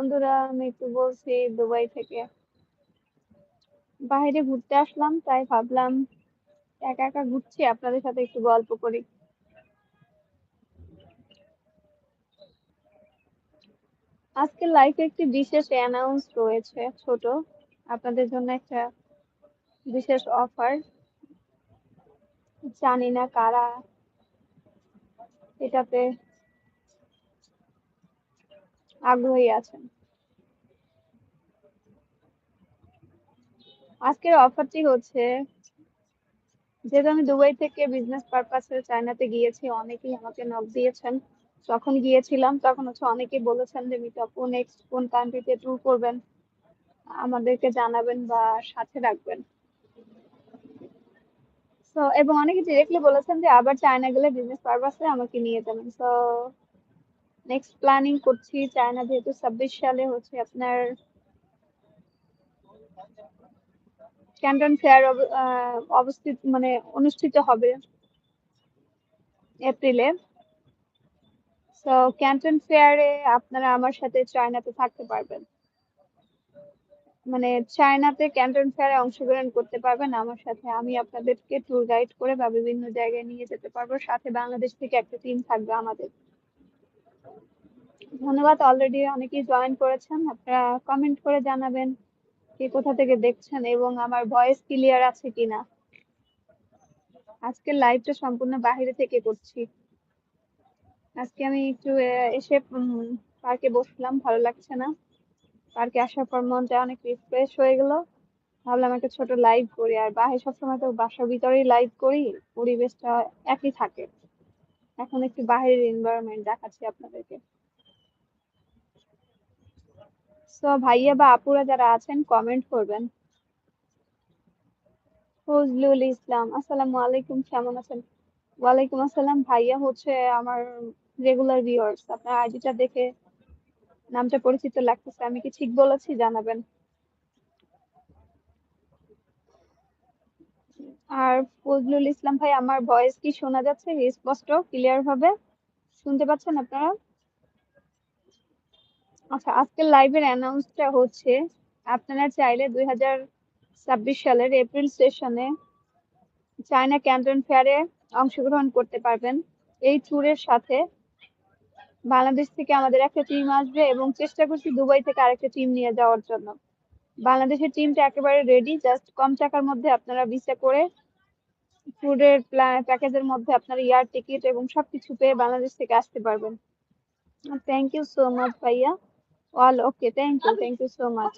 বন্ধুরা, আমি একটু বলছি দুবাই থেকে। বাইরে ঘুরতে আসলাম, তাই ভাবলাম একা একা ঘুরছি, আপনাদের সাথে একটু গল্প করি। আজকে লাইফে একটি বিশেষ অ্যানাউন্স রয়েছে, ছোট। আপনাদের জন্য একটা বিশেষ অফার জানি না কারা এটাতে আগ্রহী আছেন। আজকের অফারটি হচ্ছে, যেহেতু আমি দুবাই থেকে বিজনেস পারপাসে চায়নাতে গিয়েছি, অনেকেই আমাকে নক দিয়েছেন। যখন গিয়েছিলাম, তখন হচ্ছে অনেকেই বলেছেন যে মিতাপু নেক্সট কোন কান্ট্রিতে ট্যুর করবেন? আমাদেরকে জানাবেন বা সাথে রাখবেন। তো এবং অনেকে ডিরেক্টলি বলেছেন যে, আবার চায়না গেলে বিজনেস পারপাসে আমাকে নিয়ে যাবেন। তো নেক্সট প্ল্যানিং করছি চায়না যেহেতু ছাব্বিশ সালে হচ্ছে আপনার ক্যান্টন ফেয়ার অবস্থিত মানে অনুষ্ঠিত হবে এপ্রিলে তো ক্যান্টন ফেয়ারে আপনারা আমার সাথে চায়নাতে থাকতে পারবেন। মানে চায়নাতে ক্যান্টন ফেয়ারে অংশগ্রহণ করতে পারবেন আমার সাথে। আমি আপনাদেরকে ট্যুর গাইড করে বা বিভিন্ন জায়গায় নিয়ে যেতে পারব। সাথে বাংলাদেশ থেকে একটা টিম থাকবে আমাদের। ধন্যবাদ অলরেডি অনেকেই জয়েন করেছেন। আপনারা কমেন্ট করে জানাবেন কে কোথা থেকে দেখছেন এবং আমার ভয়েস ক্লিয়ার আছে কিনা। আজকের লাইভটা সম্পূর্ণ বাহিরে থেকে করছি। আজকে আমি একটু এসে পার্কে বসলাম, ভালো লাগছে না। পার্কে আসার পর মনটা অনেক রিফ্রেশ হয়ে গেল। ভাবলাম একটা ছোট লাইভ করি। আর বাহির সবসময় তো বাসার ভিতরেই লাইভ করি, পরিবেশটা একই থাকে। এখন একটু বাহিরের এনভায়রনমেন্ট দেখাচ্ছি আপনাদেরকে। সো ভাইয়া বা আপুরা যারা আছেন কমেন্ট করবেন। ফজলুল ইসলাম, আসসালামু আলাইকুম, কেমন আছেন? ওয়ালাইকুম আসসালাম। ভাইয়া হচ্ছে আমার রেগুলার ভিউয়ার্স আপনার আইডিটা দেখে নামটা পরিচিত লাগতেছে, আমি কি ঠিক বলেছি জানাবেন? আর ফজলুল ইসলাম ভাই, আমার ভয়েস কি শোনা যাচ্ছে? স্পষ্ট ক্লিয়ার ভাবে। শুনতে পাচ্ছেন আপনারা? আচ্ছা আজকের লাইভের অ্যানাউন্সটা হচ্ছে, আপনারা চাইলে দুই হাজার ছাব্বিশ সালের এপ্রিল সেশনে চায়না ক্যান্টন ফেয়ারে অংশগ্রহণ করতে পারবেন। এই ট্যুরের সাথে বাংলাদেশ থেকে আমাদের একটা টিম আসবে এবং চেষ্টা করছি দুবাই থেকে আরেকটা টিম নিয়ে যাওয়ার জন্য। বাংলাদেশের টিমটা একেবারে রেডি জাস্ট কম টাকার মধ্যে আপনারা ভিসা করে ট্যুরের প্যাকেজের মধ্যে আপনারা এয়ার টিকিট এবং সবকিছু পেয়ে বাংলাদেশ থেকে আসতে পারবেন। থ্যাংক ইউ সো মাচ ভাইয়া। All okay thank you thank you so much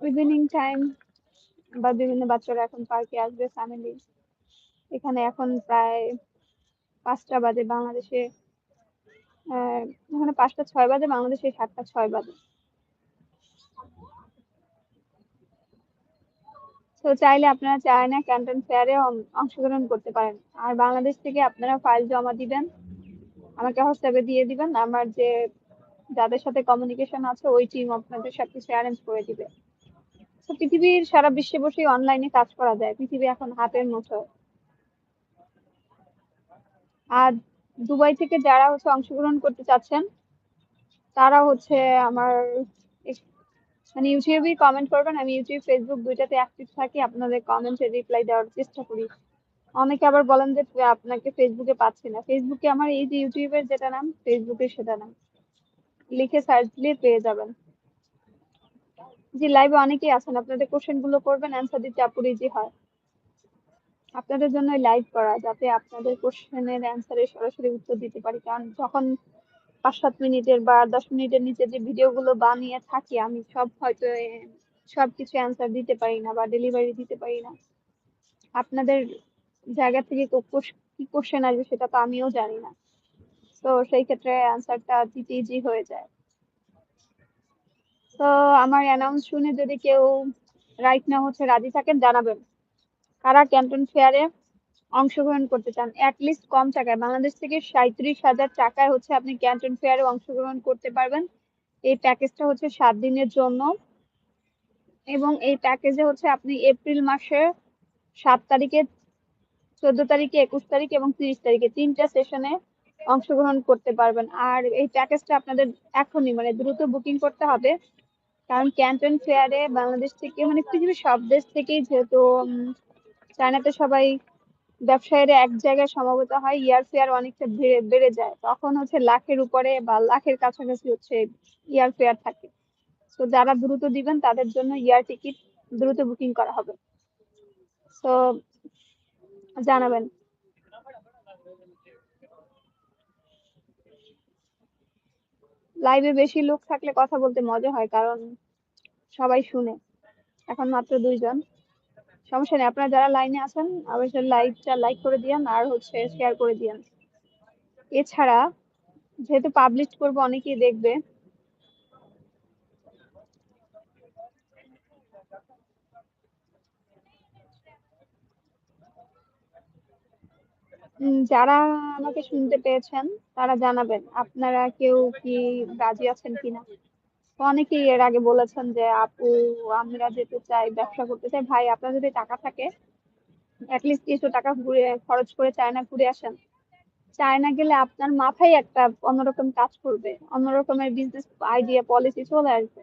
evening time বা বিভিন্ন বাচ্চারা এখন পার্কে আসবে ফ্যামিলি এখানে এখন প্রায় পাঁচটা বাজে বাংলাদেশে। এখানে পাঁচটা ছয় বাজে, বাংলাদেশে সাতটা ছয় বাজে। তো চাইলে আপনারা চায়না ক্যান্টন ফেয়ারে অংশগ্রহণ করতে পারেন। আর বাংলাদেশ থেকে আপনারা ফাইল জমা দিবেন, আমাকে হোয়াটসঅ্যাপে দিয়ে দিবেন, আমার যে যাদের সাথে কমিউনিকেশন আছে, ওই টিম আপনাদের সবকিছু অ্যারেঞ্জ করে দিবে। তো পৃথিবীর সারা বিশ্বে বসে অনলাইনে কাজ করা যায়, পৃথিবী এখন হাতের মুঠোয়। আর দুবাই থেকে যারা হচ্ছে অংশগ্রহণ করতে চাচ্ছেন, তারা হচ্ছে আমার মানে ইউটিউবে কমেন্ট করবেন, আমি ইউটিউব ফেসবুক দুইটাতে অ্যাক্টিভ থাকি, আপনাদের কমেন্টে রিপ্লাই দেওয়ার চেষ্টা করি। অনেকে আবার বলেন যে আপনাকে ফেসবুকে পাচ্ছি না। ফেসবুকে আমার এই যে ইউটিউবের যেটা নাম ফেসবুকে সেটা নাম। লিখে সার্চ দিলে পেয়ে যাবেন। জি লাইভে অনেকেই আছেন, আপনাদের কোশ্চেনগুলো করবেন অ্যান্সার দিতে আপুর ইজি হয়। আপনাদের জন্য লাইভ করা, যাতে আপনাদের কোশ্চেনের অ্যান্সারে সরাসরি উত্তর দিতে পারি। কারণ যখন পাঁচ সাত মিনিটের বা দশ মিনিটের নিচে যে ভিডিওগুলো বানিয়ে থাকি, আমি সব হয়তো সব কিছু অ্যান্সার দিতে পারি না বা ডেলিভারি দিতে পারি না। আপনাদের জায়গা থেকে কি কোশ্চেন আসবে সেটা তো আমিও জানি না। তো সেই ক্ষেত্রে অ্যান্সারটা দিতে ইজি হয়ে যায়। তো আমার অ্যানাউন্স শুনে যদি কেউ রাইট না হচ্ছে রাজি থাকেন, জানাবেন। কারা ক্যান্টন ফেয়ারে অংশগ্রহণ করতে চান? অ্যাটলিস্ট কম টাকায়। বাংলাদেশ থেকে সাঁত্রিশ হাজার টাকায় হচ্ছে আপনি ক্যান্টন ফেয়ারে অংশগ্রহণ করতে পারবেন। এই প্যাকেজটা হচ্ছে সাত দিনের জন্য। এবং এই প্যাকেজে হচ্ছে আপনি এপ্রিল মাসে সাত তারিখে, চোদ্দ তারিখে, একুশ তারিখ এবং তিরিশ তারিখে তিনটা সেশনে অংশগ্রহণ করতে পারবেন। আর এই প্যাকেজটা আপনাদের এখনই মানে দ্রুত বুকিং করতে হবে। কারণ ক্যান্টন ফেয়ারে বাংলাদেশ থেকে মানে পৃথিবীর সব দেশ থেকেই যেহেতু চায়নাতে সবাই ব্যবসায়ীরা এক জায়গায় সমবেত হয়, ইয়ার ফেয়ার অনেকটা বেড়ে বেড়ে যায়। তখন হচ্ছে লাখের উপরে বা লাখের কাছাকাছি হচ্ছে ইয়ার ফেয়ার থাকে। তো যারা দ্রুত দিবেন, তাদের জন্য ইয়ার টিকিট দ্রুত বুকিং করা হবে। তো জানাবেন। লাইভে বেশি লোক থাকলে কথা বলতে মজা হয়, কারণ সবাই শুনে। এখন মাত্র দুইজন। সমস্যা নেই। আপনারা যারা লাইনে আছেন, অবশ্যই লাইভটা লাইক করে দিয়েন আর হচ্ছে শেয়ার করে দিয়েন। এছাড়া যেহেতু পাবলিশ করব, অনেকেই দেখবে। যারা আমাকে শুনতে পেয়েছেন, তারা জানাবেন, আপনারা কেউ কি রাজি আছেন কিনা? অনেকেই এর আগে বলেছেন যে, আপু, আমরা যেতে চাই, ব্যবসা করতে চাই। ভাই, আপনার যদি টাকা থাকে অ্যাটলিস্ট কিছু টাকা ঘুরে খরচ করে চায়না ঘুরে আসেন। চায়না গেলে আপনার মাথায় একটা অন্যরকম কাজ করবে অন্যরকমের বিজনেস আইডিয়া পলিসি চলে আসবে।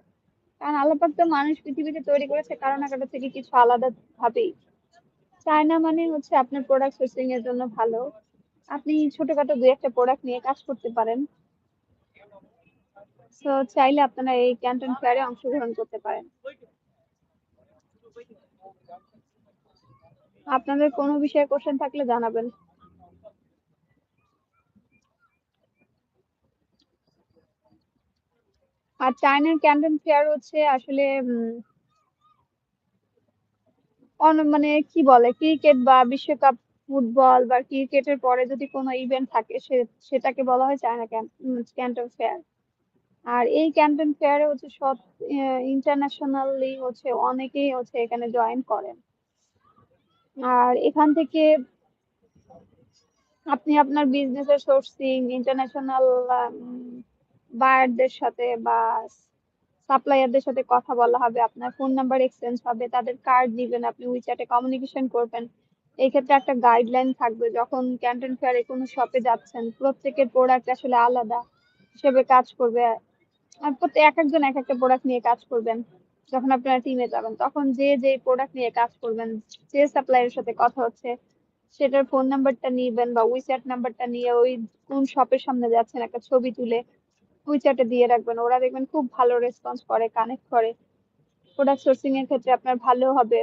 কারণ আল্লাপাক তো মানুষ পৃথিবীতে তৈরি করেছে কারণ একটা থেকে কিছু আলাদা ভাবেই। চায়না মানে হচ্ছে আপনার প্রোডাক্ট সোর্সিং এর জন্য ভালো। আপনি ছোটখাটো দুই একটা প্রোডাক্ট নিয়ে কাজ করতে পারেন। সো চাইলে আপনারা এই ক্যান্টন ফেয়ারে অংশগ্রহণ করতে পারেন। আপনাদের কোনো বিষয়ে কোশ্চেন থাকলে জানাবেন। আর চায়নার ক্যান্টন ফেয়ার হচ্ছে আসলে মানে কি বলে, ক্রিকেট বা বিশ্বকাপ ফুটবল বা ক্রিকেটের পরে যদি কোনো ইভেন্ট থাকে সেটাকে বলা হয় চায়না ক্যান্টন ফেয়ার আর এই ক্যান্টন ফেয়ারে হচ্ছে সব ইন্টারন্যাশনালি হচ্ছে অনেকেই হচ্ছে এখানে জয়েন করেন। আর এখান থেকে আপনি আপনার বিজনেসের সোর্সিং ইন্টারন্যাশনাল বায়ারদের সাথে বা সাপ্লায়ারদের সাথে কথা বলা হবে, আপনার ফোন নাম্বার এক্সচেঞ্জ হবে, তাদের কার্ড দিবেন আপনি উইচ্যাটে কমিউনিকেশন করবেন। এই ক্ষেত্রে একটা গাইডলাইন থাকবে, যখন ক্যান্টন ফেয়ারে কোনো শপে যাচ্ছেন, প্রত্যেকের প্রোডাক্ট আসলে আলাদা হিসেবে কাজ করবে। আর এক একজন এক একটা প্রোডাক্ট নিয়ে কাজ করবেন। যখন আপনারা টিমে যাবেন, তখন যে যে প্রোডাক্ট নিয়ে কাজ করবেন, যে সাপ্লায়ারের সাথে কথা হচ্ছে, সেটার ফোন নাম্বারটা নিবেন বা উইচ্যাট নাম্বারটা নিয়ে ওই কোন শপের সামনে যাচ্ছেন, একটা ছবি তুলে উইচ্যাটে দিয়ে রাখবেন। ওরা দেখবেন খুব ভালো রেসপন্স করে কানেক্ট করে। প্রোডাক্ট সোর্সিং এর ক্ষেত্রে আপনার ভালো হবে।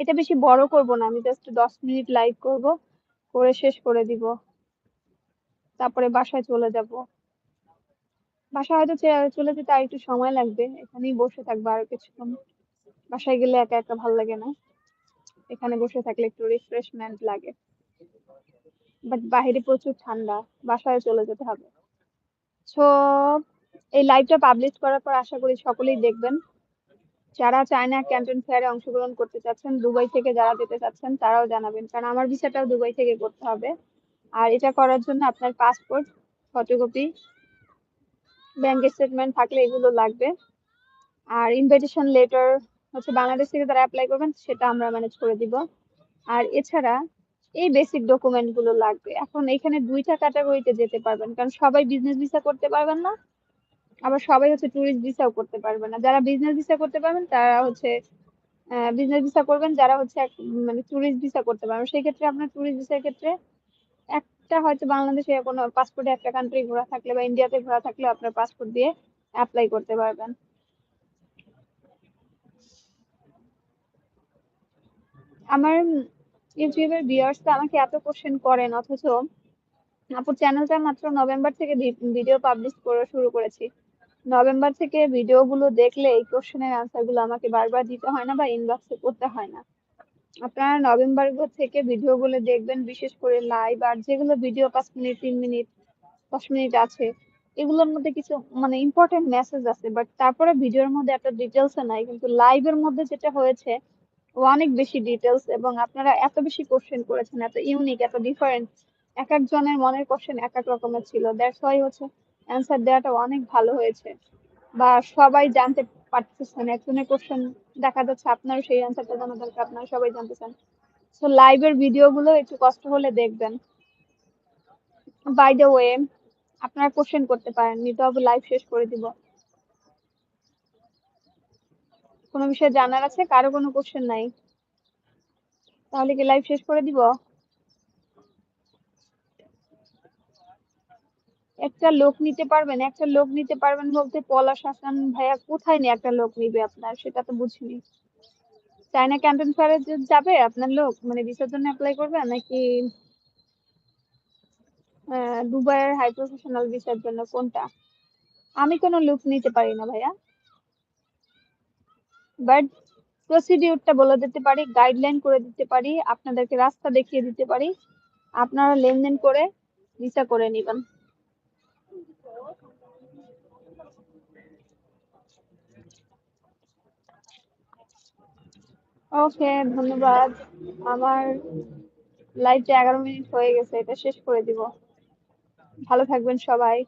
এটা বেশি বড় করব না, আমি জাস্ট দশ মিনিট লাইভ করব, করে শেষ করে দিব। তারপরে বাসায় চলে যাব। বাসায় হয়তো চলে যেতে আর একটু সময় লাগবে। এখানেই বসে থাকব আরও কিছুক্ষণ। বাসায় গেলে একা একা ভালো লাগে না। এখানে বসে থাকলে একটু রিফ্রেশমেন্ট লাগে। বাট বাহিরে প্রচুর ঠান্ডা। বাসায় চলে যেতে হবে। সো এই লাইভটা পাবলিশ করার পর আশা করি সকলেই দেখবেন। যারা চায়না ক্যান্টন ফেয়ারে অংশগ্রহণ করতে চাচ্ছেন, দুবাই থেকে যারা যেতে চাচ্ছেন, তারাও জানাবেন। কারণ আমার ভিসাটাও দুবাই থেকে করতে হবে। আর এটা করার জন্য আপনার পাসপোর্ট ফটোকপি ব্যাংক স্টেটমেন্ট থাকলে এগুলো লাগবে। আর ইনভাইটেশন লেটার হচ্ছে বাংলাদেশ থেকে যারা অ্যাপ্লাই করবেন, সেটা আমরা ম্যানেজ করে দিব। আর এছাড়া এই বেসিক ডকুমেন্টগুলো লাগবে। এখন এখানে দুইটা ক্যাটাগরিতে যেতে পারবেন, কারণ সবাই বিজনেস ভিসা করতে পারবেন না, আবার সবাই হচ্ছে ট্যুরিস্ট ভিসাও করতে পারবে না। যারা বিজনেস ভিসা করতে পারবেন, তারা হচ্ছে বিজনেস ভিসা করবেন, যারা হচ্ছে মানে ট্যুরিস্ট ভিসা করতে পারবেন। সেই ক্ষেত্রে আপনার ট্যুরিস্ট ভিসার ক্ষেত্রে একটা হয়তো বাংলাদেশে কোনো পাসপোর্টে একটা কান্ট্রি ঘোরা থাকলে বা ইন্ডিয়াতে ঘোরা থাকলে আপনার পাসপোর্ট দিয়ে অ্যাপ্লাই করতে পারবেন। আমার ইউটিউবের ভিউয়ার্স আমাকে এত কোশ্চেন করেন, অথচ আপুর চ্যানেলটা মাত্র নভেম্বর থেকে ভিডিও পাবলিশ করে শুরু করেছি। নভেম্বর থেকে ভিডিওগুলো দেখলে এই কোশ্চেনের আনসারগুলো আমাকে বারবার দিতে হয় না বা ইনবক্সে করতে হয় না। আপনারা নভেম্বর থেকে ভিডিওগুলো দেখবেন, বিশেষ করে লাইভ আর যেগুলো ভিডিও পাঁচ মিনিট, তিন মিনিট, দশ মিনিট আছে, এগুলোর মধ্যে কিছু মানে ইম্পর্টেন্ট মেসেজ আছে বাট তারপরে ভিডিওর মধ্যে এত ডিটেলস নাই, কিন্তু লাইভের মধ্যে যেটা হয়েছে অনেক বেশি ডিটেলস এবং আপনারা এত বেশি কোশ্চেন করেছেন, এত ইউনিক এত ডিফারেন্ট এক একজনের মনের কোশ্চেন এক এক রকমের ছিল দ্যাটস ওয়াই হচ্ছে অ্যান্সার দেওয়াটা অনেক ভালো হয়েছে, বা সবাই জানতে পারতেছেন একজনের কোশ্চেন দেখা যাচ্ছে, আপনারও সেই অ্যান্সারটা জানা দরকার, আপনারা সবাই জানতে চান। সো লাইভের ভিডিওগুলো একটু কষ্ট হলে দেখবেন। বাই দ্য ওয়ে আপনারা কোশ্চেন করতে পারেন তবে লাইভ শেষ করে দিব। কোনো বিষয়ে জানার আছে? কারও কোনো কোশ্চেন নাই? তাহলে কি লাইভ শেষ করে দিব? একটা লোক নিতে পারবেন, একটা লোক নিতে পারবেন বলতে পলাশ হাসান ভাইয়া কোথায় নিয়ে একটা লোক নিবে আপনার? সেটা তো বুঝিনি। চায়না ক্যান্টন ফায়ারে যাবে আপনার লোক? মানে ভিসার জন্য অ্যাপ্লাই করবে নাকি দুবাইয়ের হাই প্রফেশনাল ভিসার জন্য কোনটা? আমি কোনো লুক নিতে পারি না ভাইয়া। বাট প্রসিডিউরটা বলে দিতে পারি গাইডলাইন করে দিতে পারি, আপনাদেরকে রাস্তা দেখিয়ে দিতে পারি। আপনারা লেনদেন করে ভিসা করে নেবেন। ওকে, ধন্যবাদ। আমার লাইভটা এগারো মিনিট হয়ে গেছে, এটা শেষ করে দিব। ভালো থাকবেন সবাই।